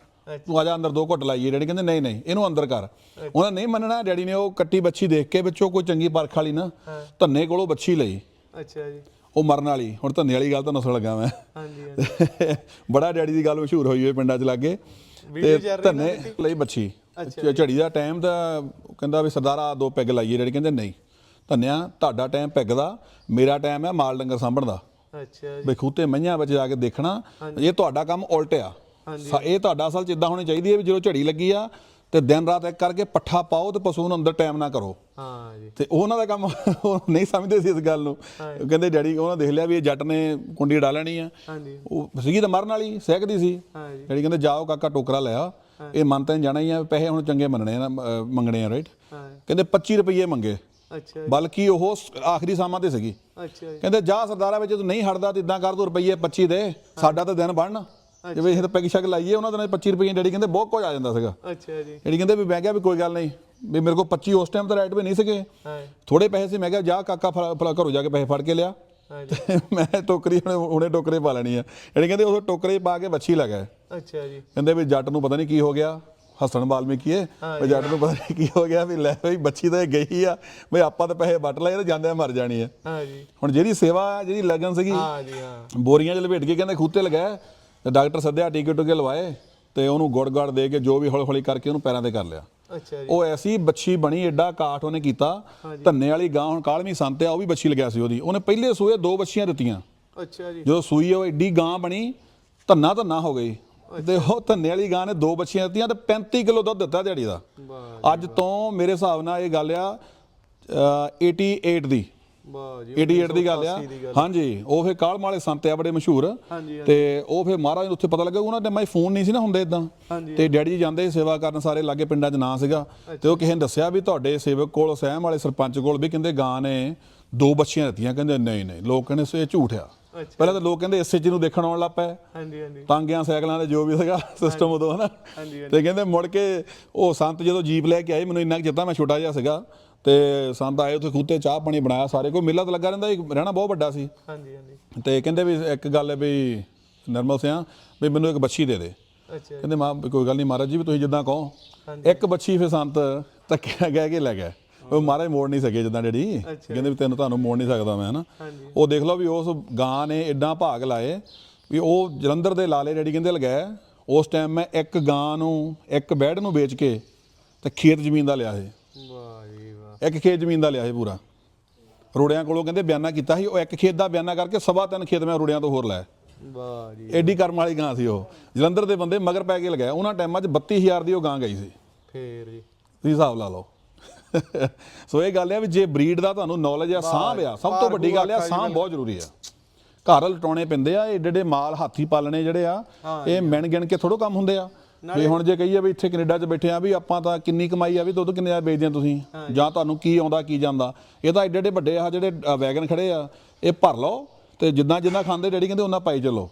ਤੂੰ ਆ ਜਾ ਅੰਦਰ ਦੋ ਘੁੱਟ ਲਾਈਏ ਡੈਡੀ ਕਹਿੰਦੇ ਨਹੀਂ ਨਹੀਂ ਇਹਨੂੰ ਅੰਦਰ ਕਰ। ਉਹਨਾਂ ਨਹੀਂ ਮੰਨਣਾ ਡੈਡੀ ਨੇ ਉਹ ਕੱਟੀ ਬੱਛੀ ਦੇਖ ਕੇ ਵਿੱਚੋਂ ਕੋਈ ਚੰਗੀ ਪਰਖ ਵਾਲੀ ਨਾ ਧੰਨੇ ਕੋਲੋਂ ਬੱਛੀ ਲਈ। ਅੱਛਾ ਜੀ। ਉਹ ਮਰਨ ਵਾਲੀ ਹੁਣ ਧੰਨੇ ਵਾਲੀ ਗੱਲ ਤਾਂ ਨਸਲ ਲੱਗਾ ਮੈਂ। [LAUGHS] ਹਾਂਜੀ ਬੜਾ ਡੈਡੀ ਦੀ ਗੱਲ ਮਸ਼ਹੂਰ ਹੋਈ ਹੋਈ ਪਿੰਡਾਂ 'ਚ ਲੱਗੇ। ਤੇ ਧੰਨੇ ਲਈ ਬੱਚੀ ਝੜੀ ਦਾ ਟਾਈਮ ਤਾਂ ਕਹਿੰਦਾ ਵੀ ਸਰਦਾਰਾ ਦੋ ਪੈਗ ਲਾਈਏ ਡੈਡੀ ਕਹਿੰਦੇ ਨਹੀਂ। ਧੰਨਿਆ ਤੁਹਾਡਾ ਟਾਈਮ ਪੈਗ ਦਾ ਮੇਰਾ ਟਾਈਮ ਹੈ ਮਾਲ ਡੰਗਰ ਸਾਂਭਣ ਦਾ। ਅੱਛਾ ਜੀ। ਵੀ ਖੂਤੇ ਮਈਆਂ ਵਿੱਚ ਜਾ ਕੇ ਦੇਖਣਾ ਇਹ ਤੁਹਾਡਾ ਕੰਮ ਉਲਟ ਆ। ਇਹ ਤੁਹਾਡਾ ਅਸਲ ਚ ਇਦਾਂ ਹੋਣੀ ਚਾਹੀਦੀ ਹੈ ਵੀ ਜਦੋਂ ਝੜੀ ਲੱਗੀ ਆ ਤੇ ਦਿਨ ਰਾਤ ਇੱਕ ਕਰਕੇ ਪੱਠਾ ਪਾਓ ਤੇ ਪਸ਼ੂ ਨੂੰ ਅੰਦਰ ਟਾਈਮ ਨਾ ਕਰੋ। ਹਾਂ ਜੀ। ਤੇ ਉਹਨਾਂ ਦਾ ਕੰਮ [LAUGHS] ਉਹ ਨਹੀਂ ਸਮਝਦੇ ਸੀ ਇਸ ਗੱਲ ਨੂੰ। ਉਹ ਕਹਿੰਦੇ ਡੈਡੀ ਉਹਨਾਂ ਦੇਖ ਲਿਆ ਵੀ ਇਹ ਜੱਟ ਨੇ ਕੁੰਡੀ ਡਾ ਲੈਣੀ ਆ। ਉਹ ਸੀਗੀ ਤਾਂ ਮਰਨ ਵਾਲੀ ਸਹਿਕਦੀ ਸੀ। ਹਾਂ ਜੀ। ਡੈਡੀ ਕਹਿੰਦੇ ਜਾਓ ਕਾਕਾ ਟੋਕਰਾ ਲਿਆ ਇਹ ਮੰਨ ਤਾਂ ਜਾਣਾ ਹੀ ਆ ਪੈਸੇ ਹੁਣ ਚੰਗੇ ਮੰਨਣੇ ਆ ਮੰਗਣੇ ਆ ਰਾਈਟ ਕਹਿੰਦੇ 25 ਰੁਪਏ ਮੰਗੇ। ਅੱਛਾ ਜੀ। ਬਲਕਿ ਉਹ ਆਖਰੀ ਸਾਮਾਂ ਤੇ ਸੀਗੀ। ਅੱਛਾ ਜੀ। ਕਹਿੰਦੇ ਜਾ ਸਰਦਾਰਾ ਵਿੱਚ ਤੂੰ ਨਹੀਂ ਹਟਦਾ ਤੇ ਇਦਾਂ ਕਰ ਤੂੰ ਰੁਪਈਏ 25 ਦੇ ਸਾਡਾ ਤਾਂ ਦਿਨ ਬਣਨ। ਜਿਵੇਂ ਇਹ ਤਾਂ ਪੈਗ ਸ਼ੱਕ ਲਾਈਏ ਉਹਨਾਂ ਦੇ 25 ਰੁਪਏ ਡੈਡੀ ਕਹਿੰਦੇ ਬਹੁਤ ਕੁਝ ਆ ਜਾਂਦਾ ਸੀਗਾ। ਅੱਛਾ ਜੀ। ਡੈਡੀ ਕਹਿੰਦੇ ਵੀ ਮੈਂ ਕਿਹਾ ਵੀ ਕੋਈ ਗੱਲ ਨਹੀਂ ਵੀ ਮੇਰੇ ਕੋਲ 25 ਉਸ ਟਾਈਮ ਤਾਂ ਰਾਈਟ ਵੀ ਨਹੀਂ ਸੀਗੇ। ਥੋੜੇ ਪੈਸੇ ਸੀ ਮੈਂ ਕਿਹਾ ਜਾ ਕਾਕਾ ਘਰੋਂ ਜਾ ਕੇ ਪੈਸੇ ਫੜ ਕੇ ਲਿਆ। ਮੈਂ ਟੋਕਰੀ ਹੁਣੇ ਹੁਣੇ ਟੋਕਰੇ ਪਾ ਲੈਣੀ ਆ। ਡੈਡੀ ਕਹਿੰਦੇ ਉਹ ਟੋਕਰੇ ਪਾ ਕੇ ਵੱਛੀ ਲਗਾ ਅੱਛਾ ਜੀ। ਕਹਿੰਦੇ ਵੀ ਜੱਟ ਨੂੰ ਪਤਾ ਨਹੀਂ ਕੀ ਹੋ ਗਿਆ ਹਸਣ ਵਾਲਮੀਕੀਏ ਵੀ ਜੱਟ ਨੂੰ ਪਤਾ ਨਹੀਂ ਕੀ ਹੋ ਗਿਆ ਵੀ ਲੈ ਬਈ ਬੱਚੀ ਤਾਂ ਗਈ ਆ ਵੀ ਆਪਾਂ ਤਾਂ ਪੈਸੇ ਵੱਟ ਲਏ ਤੇ ਜਾਂਦੇ ਮਰ ਜਾਣੀ ਆ। ਹਾਂ ਜੀ ਹੁਣ ਜਿਹੜੀ ਸੇਵਾ ਜਿਹੜੀ ਲਗਨ ਸੀਗੀ ਹਾਂ ਜੀ ਹਾਂ। ਬੋਰੀਆਂ 'ਚ ਲਪੇਟ ਕੇ ਕਹਿੰਦੇ ਖੂਤੇ ਲਗਾਇਆ ਤੇ ਡਾਕਟਰ ਸੱਦਿਆ ਟੀਕੇ ਟੁਕੇ ਲਵਾਏ ਤੇ ਉਹਨੂੰ ਗੁੜ ਗੜ ਦੇ ਕੇ ਜੋ ਵੀ ਹੌਲੀ ਹੌਲੀ ਕਰਕੇ ਉਹਨੂੰ ਪੈਰਾਂ ਤੇ ਕਰ ਲਿਆ। ਉਹ ਐਸੀ ਬੱਚੀ ਬਣੀ ਐਡਾ ਕਾਠ ਉਹਨੇ ਕੀਤਾ ਧੰਨੇ ਵਾਲੀ ਗਾਂ ਹੁਣ ਕਾਲਵੀਂ ਸੰਤ ਆ ਉਹ ਵੀ ਬੱਚੀ ਲਗਿਆ ਸੀ ਉਹਦੀ। ਉਹਨੇ ਪਹਿਲੇ ਸੂਏ ਦੋ ਬੱਚੀਆਂ ਦਿੱਤੀਆਂ। ਅੱਛਾ ਜੀ। ਜਦੋਂ ਸੂਈ ਉਹ ਐਡੀ ਗਾਂ ਬਣੀ ਧੰਨਾ ਧੰਨਾ ਹੋ ਗਈ। ਤੇ ਉਹ ਧੰਨੇ ਵਾਲੀ ਗਾਂ ਨੇ ਦੋ ਬੱਚੀਆਂ ਦਿੱਤੀਆਂ ਤੇ 35 ਕਿਲੋ ਦੁੱਧ ਦਿੱਤਾ ਦਿਹਾੜੀ ਦਾ। ਅੱਜ ਤੋਂ ਮੇਰੇ ਹਿਸਾਬ ਨਾਲ ਇਹ ਗੱਲ ਆ ਅਹ, 88 ਦੀ। 88 ਦੀ ਗੱਲ ਆ। 1988 ਦੀ ਗੱਲ। ਹਾਂਜੀ ਉਹ ਫੇ ਕਾਲਮ ਵਾਲੇ ਸੰਤ ਆ ਬੜੇ ਮਸ਼ਹੂਰ। ਹਾਂਜੀ ਤੇ ਉਹ ਫੇ ਮਹਾਰਾਜ ਨੂੰ ਉੱਥੇ ਪਤਾ ਲੱਗਾ ਉਹਨਾਂ ਦੇ ਮੈਂ ਫੋਨ ਨਹੀਂ ਸੀ ਨਾ ਹੁੰਦੇ ਇਦਾਂ ਹਾਂਜੀ ਤੇ ਡੈਡੀ ਜੀ ਜਾਂਦੇ ਸੀ ਸੇਵਾ ਕਰਨ ਸਾਰੇ ਲਾਗੇ ਪਿੰਡਾਂ 'ਚ ਨਾਂ ਸੀਗਾ। ਤੇ ਉਹ ਕਿਸੇ ਨੇ ਦੱਸਿਆ ਵੀ ਤੁਹਾਡੇ ਸੇਵਕ ਕੋਲ ਸਹਿਮ ਵਾਲੇ ਸਰਪੰਚ ਕੋਲ ਵੀ ਕਹਿੰਦੇ ਗਾਂ ਨੇ ਦੋ ਬੱਚੀਆਂ ਦਿੱਤੀਆਂ ਕਹਿੰਦੇ ਨਹੀਂ ਨਹੀਂ ਲੋਕ ਕਹਿੰਦੇ ਸੇ ਝੂਠ ਆ। ਪਹਿਲਾਂ ਤਾਂ ਲੋਕ ਕਹਿੰਦੇ ਇਸੇ ਚੀਜ਼ ਨੂੰ ਦੇਖਣ ਆਉਣ ਲੱਗ ਪਏ। ਹਾਂਜੀ ਹਾਂਜੀ। ਟਾਂਗਿਆਂ ਸਾਈਕਲਾਂ ਦੇ ਜੋ ਵੀ ਸੀਗਾ ਸਿਸਟਮ ਉਦੋਂ ਹਨਾ। ਤੇ ਕਹਿੰਦੇ ਮੁੜ ਕੇ ਉਹ ਸੰਤ ਜਦੋਂ ਜੀਪ ਲੈ ਕੇ ਆਏ ਮੈਨੂੰ ਇੰਨਾ ਕੁ ਮੈਂ ਛੋਟਾ ਜਿਹਾ ਸੀਗਾ। ਤੇ ਸੰਤ ਆਏ ਉੱਥੇ ਖੂਤੇ ਚਾਹ ਪਾਣੀ ਬਣਾਇਆ ਸਾਰੇ ਕੋਈ ਮੇਲਾ ਤਾਂ ਲੱਗਾ ਰਹਿੰਦਾ ਸੀ ਰਹਿਣਾ ਬਹੁਤ ਵੱਡਾ ਸੀ। ਹਾਂਜੀ ਹਾਂਜੀ। ਤੇ ਕਹਿੰਦੇ ਵੀ ਇੱਕ ਗੱਲ ਹੈ ਵੀ ਨਰਮਲ ਸਿਆ ਵੀ ਮੈਨੂੰ ਇੱਕ ਬੱਚੀ ਦੇ ਦੇ। ਅੱਛਾ। ਕਹਿੰਦੇ ਮਾਂ ਕੋਈ ਗੱਲ ਨਹੀਂ ਮਹਾਰਾਜ ਜੀ ਵੀ ਤੁਸੀਂ ਜਿੱਦਾਂ ਕਹੋ। ਇੱਕ ਬੱਚੀ ਫਿਰ ਸੰਤ ਧੱਕਿਆ ਗਿਆ ਕੇ ਲੈ ਗਿਆ। ਉਹ ਮਹਾਰਾਜ ਮੋੜ ਨਹੀਂ ਸਕੇ ਜਿੱਦਾਂ ਡੈਡੀ। ਕਹਿੰਦੇ ਵੀ ਤੈਨੂੰ ਤੁਹਾਨੂੰ ਮੋੜ ਨਹੀਂ ਸਕਦਾ ਮੈਂ ਹਨਾ। ਉਹ ਦੇਖ ਲਓ ਵੀ ਉਸ ਗਾਂ ਨੇ ਐਡਾ ਭਾਗ ਲਾਏ ਵੀ ਉਹ ਜਲੰਧਰ ਦੇ ਲਾਲੇ ਡੈਡੀ ਕਹਿੰਦੇ ਲਗਾਇਆ ਉਸ ਟਾਈਮ ਮੈਂ ਇੱਕ ਗਾਂ ਨੂੰ ਇੱਕ ਬੈੜ ਨੂੰ ਵੇਚ ਕੇ ਤੇ ਖੇਤ ਜ਼ਮੀਨ ਦਾ ਲਿਆ ਸੀ। ਇੱਕ ਖੇਤ ਜ਼ਮੀਨ ਦਾ ਲਿਆ ਸੀ ਪੂਰਾ। ਰੋੜਿਆਂ ਕੋਲੋਂ ਕਹਿੰਦੇ ਬਿਆਨਾ ਕੀਤਾ ਸੀ ਉਹ ਇੱਕ ਖੇਤ ਦਾ ਬਿਆਨਾ ਕਰਕੇ ਸਵਾ ਤਿੰਨ ਖੇਤ ਮੈਂ ਰੋੜਿਆਂ ਤੋਂ ਹੋਰ ਲਾਇਆ ਵਾਹ ਜੀ। ਐਡੀ ਕਰਮ ਵਾਲੀ ਗਾਂ ਸੀ ਉਹ। ਜਲੰਧਰ ਦੇ ਬੰਦੇ ਮਗਰ ਪੈ ਕੇ ਲਗਾਇਆ ਉਹਨਾਂ ਟਾਈਮਾਂ 'ਚ 32000 ਦੀ ਉਹ ਗਾਂ ਗਈ ਸੀ। ਫੇਰ ਜੀ। ਤੁਸੀਂ ਹਿਸਾਬ ਲਾ ਲਓ। ਸੋ ਇਹ ਗੱਲ ਹੈ ਵੀ ਜੇ ਬਰੀਡ ਦਾ ਤੁਹਾਨੂੰ ਨੌਲੇਜ ਆ ਸਾਂਭ ਆ। ਸਭ ਤੋਂ ਵੱਡੀ ਗੱਲ ਆ ਸਾਂਭ ਬਹੁਤ ਜ਼ਰੂਰੀ ਆ। ਘਰ ਲਟਾਉਣੇ ਪੈਂਦੇ ਆ ਏਡੇ ਏਡੇ ਮਾਲ ਹਾਥੀ ਪਾਲਣੇ ਜਿਹੜੇ ਆ ਇਹ ਮਿਣ ਗਿਣ ਕੇ ਥੋੜੋ ਕੰਮ ਹੁੰਦੇ ਆ। ਵੀ ਹੁਣ ਜੇ ਕਹੀਏ ਵੀ ਇੱਥੇ ਕੈਨੇਡਾ 'ਚ ਬੈਠੇ ਆ ਵੀ ਆਪਾਂ ਤਾਂ ਕਿੰਨੀ ਕਮਾਈ ਆ ਵੀ ਦੁੱਧ ਕਿੰਨੇ ਆ ਵੇਚਦੇ ਆ ਤੁਸੀਂ? ਜਾਂ ਤੁਹਾਨੂੰ ਕੀ ਆਉਂਦਾ ਕੀ ਜਾਂਦਾ? ਇਹ ਤਾਂ ਏਡੇ ਏਡੇ ਵੱਡੇ ਆ ਜਿਹੜੇ ਵੈਗਨ ਖੜੇ ਆ ਇਹ ਭਰ ਲਓ ਤੇ ਜਿੱਦਾਂ ਜਿੱਦਾਂ ਖਾਂਦੇ ਡੈਡੀ ਕਹਿੰਦੇ ਉਹਨਾਂ ਪਾਈ ਚੱਲੋ।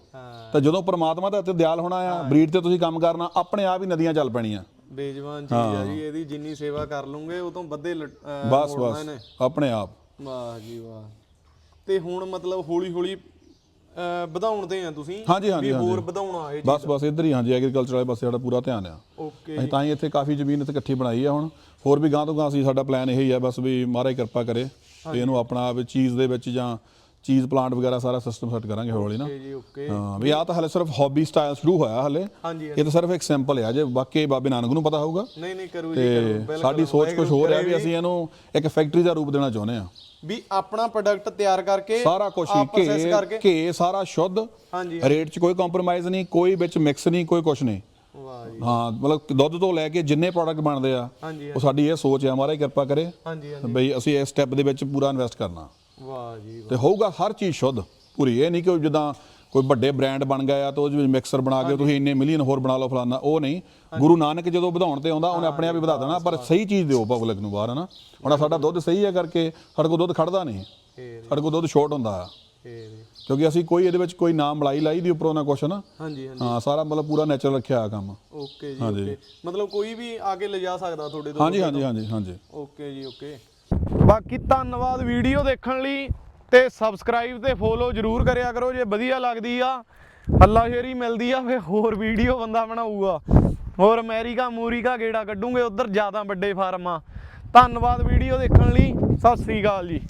ਤਾਂ ਜਦੋਂ ਪ੍ਰਮਾਤਮਾ ਦਾ ਤੇ ਦਿਆਲ ਹੋਣਾ ਆ ਬਰੀਡ ਤੇ ਤੁਸੀਂ ਕੰਮ ਕਰਨਾ ਆਪਣੇ ਆਪ ਹੀ ਨਦੀਆਂ ਚੱਲ ਪੈਣੀਆਂ। ਬੇਜਵਾਨ ਚੀਜ਼ ਆ ਜੀ ਇਹਦੀ ਜਿੰਨੀ ਸੇਵਾ ਕਰ ਲੂੰਗੇ ਉਹ ਤੋਂ ਵੱਧੇ ਬਸ ਬਸ। ਆਪਣੇ ਆਪ। ਵਾਹ ਜੀ ਵਾਹ। ਤੇ ਹੁਣ ਮਤਲਬ ਹੌਲੀ ਹੌਲੀ ਵਧਾਉਣ ਤੇ ਆ ਤੁਸੀਂ? ਹਾਂਜੀ, ਹਾਂਜੀ, ਵੀ। ਹੋਰ ਵਧਾਉਣਾ ਇਹ ਬਸ ਬਸ ਇੱਧਰ ਹੀ ਹਾਂਜੀ ਐਗਰੀਕਲਚਰ ਵਾਲੇ ਪਾਸੇ ਸਾਡਾ ਪੂਰਾ ਧਿਆਨ ਆ। ਓਕੇ ਅਸੀਂ ਤਾਂ ਹੀ ਇੱਥੇ ਕਾਫੀ ਜ਼ਮੀਨ ਇੱਥੇ ਇਕੱਠੀ ਬਣਾਈ ਆ ਹੁਣ। ਹੋਰ ਵੀ ਗਾਂ ਤੋਂ ਗਾਂ ਸੀ ਸਾਡਾ ਪਲਾਨ ਇਹੀ ਆ ਬਸ ਵੀ ਮਹਾਰਾਜ ਕਿਰਪਾ ਕਰੇ। ਤੇ ਇਹਨੂੰ ਆਪਣਾ ਚੀਜ਼ ਦੇ ਵਿੱਚ ਜਾਂ ਚੀਜ਼ ਪਲਾਂਟ ਵਗੈਰਾ ਸਾਰਾ ਸਿਸਟਮ ਸੈੱਟ ਕਰਾਂਗੇ ਹੌਲੀ ਨਾ। ਜੀ ਓਕੇ। ਹਾਂ ਵੀ ਆ ਤਾਂ ਹਲੇ ਸਿਰਫ ਹੌਬੀ ਸਟਾਈਲ ਸ਼ੁਰੂ ਹੋਇਆ ਹਲੇ। ਹਾਂਜੀ ਇਹ ਤਾਂ ਸਿਰਫ ਇੱਕ ਸੈਂਪਲ ਆ ਜੇ ਵਾਕਈ ਬਾਬੇ ਨਾਨਕ ਨੂੰ ਪਤਾ ਹੋਊਗਾ। ਨਹੀਂ ਨਹੀਂ ਕਰੂ ਜੀ ਕਰੂ ਸਾਡੀ ਸੋਚ ਕੁਝ ਹੋਰ ਹੈ ਵੀ ਅਸੀਂ ਇਹਨੂੰ ਇੱਕ ਫੈਕਟਰੀ ਦਾ ਰੂਪ ਦੇਣਾ ਚਾਹੁੰਦੇ ਆ ਵੀ ਆਪਣਾ ਪ੍ਰੋਡਕਟ ਤਿਆਰ ਕਰਕੇ ਸਾਰਾ ਕੁਝ ਹੀ ਘੇ ਘੇ ਸਾਰਾ ਸ਼ੁੱਧ। ਹਾਂਜੀ ਰੇਟ 'ਚ ਕੋਈ ਕੰਪਰੋਮਾਈਜ਼ ਨਹੀਂ ਕੋਈ ਵਿੱਚ ਮਿਕਸ ਨਹੀਂ ਕੋਈ ਕੁਝ ਨਹੀਂ। ਵਾਹ ਜੀ। ਹਾਂ ਮਤਲਬ ਦੁੱਧ ਤੋਂ ਲੈ ਕੇ ਜਿੰਨੇ ਪ੍ਰੋਡਕਟ ਬਣਦੇ ਆ ਉਹ ਸਾਡੀ ਇਹ ਸੋਚ ਹੈ ਮਹਾਰਾਜ ਕਿਰਪਾ ਕਰੇ। ਹਾਂਜੀ ਹਾਂਜੀ। ਬਈ ਅਸੀਂ ਇਸ ਸਟੈਪ ਦੇ ਵਿੱਚ ਪੂਰਾ ਇਨਵੈਸਟ ਕਰਨਾ। ਵਾਹ ਜੀ ਤੇ ਹੋਊਗਾ ਹਰ ਚੀਜ਼ ਸ਼ੁੱਧ। ਪੂਰੀ ਇਹ ਨਹੀਂ ਕਿ ਜਿੱਦਾਂ ਕੋਈ ਵੱਡੇ ਬ੍ਰਾਂਡ ਬਣ ਗਿਆ ਤਾਂ ਉਹਦੇ ਵਿੱਚ ਮਿਕਸਰ ਬਣਾ ਕੇ ਤੁਸੀਂ ਇੰਨੇ ਮਿਲੀਅਨ ਹੋਰ ਬਣਾ ਲਓ ਫਲਾਨਾ ਉਹ ਨਹੀਂ। ਗੁਰੂ ਨਾਨਕ ਜਦੋਂ ਵਧਾਉਣ ਤੇ ਆਉਂਦਾ ਉਹਨੇ ਆਪਣੇ ਆਪ ਹੀ ਵਧਾ ਦੇਣਾ ਪਰ ਸਹੀ ਚੀਜ਼ ਦਿਓ ਪਬਲਿਕ ਨੂੰ ਬਾਹਰ ਹਨਾ। ਹੁਣ ਸਾਡਾ ਦੁੱਧ ਸਹੀ ਹੈ ਕਰਕੇ ਸਾਡੇ ਕੋਲ ਦੁੱਧ ਖੜਦਾ ਨਹੀਂ। ਸਾਡੇ ਕੋਲ ਦੁੱਧ ਸ਼ਾਰਟ ਹੁੰਦਾ ਆ। ਕਿਉਂਕਿ ਅਸੀਂ ਕੋਈ ਇਹਦੇ ਵਿੱਚ ਕੋਈ ਨਾਮ ਮਲਾਈ ਲਾਈ ਦੀ ਉੱਪਰੋਂ ਨਾ ਕੁਛ ਨਾ ਹਾਂਜੀ ਹਾਂਜੀ। ਹਾਂ ਸਾਰਾ ਮਤਲਬ ਪੂਰਾ ਨੈਚੁਰਲ ਰੱਖਿਆ ਆ ਕੰਮ। ਓਕੇ ਜੀ ਓਕੇ। ਮਤਲਬ ਕੋਈ ਵੀ ਆ ਕੇ ਲਿਜਾ ਸਕਦਾ ਤੁਹਾਡੇ ਤੋਂ ਹਾਂਜੀ ਹਾਂਜੀ ਹਾਂਜੀ ਹਾਂਜੀ। ਓਕੇ ਜੀ ਓਕੇ। ਬਾਕੀ ਧੰਨਵਾਦ ਵੀਡੀਓ ਦੇਖਣ ਲਈ ਤੇ ਸਬਸਕ੍ਰਾਈਬ ਤੇ ਫੋਲੋ ਜਰੂਰ ਕਰਿਆ ਕਰੋ, ਜੇ ਵਧੀਆ ਲੱਗਦੀ ਆ ਹੱਲਾ ਸ਼ੇਰੀ ਮਿਲਦੀ ਆ ਫੇ ਹੋਰ ਵੀਡੀਓ ਬੰਦਾ ਬਣਾਊਗਾ। ਹੋਰ ਅਮਰੀਕਾ ਮੂਰੀਕਾ ਗੇੜਾ ਕੱਢੂਗੇ, ਉਧਰ ਜ਼ਿਆਦਾ ਵੱਡੇ ਫਾਰਮਾਂ ਧੰਨਵਾਦ ਵੀਡੀਓ ਦੇਖਣ ਲਈ, ਸਤਿ ਸ੍ਰੀ ਅਕਾਲ ਜੀ।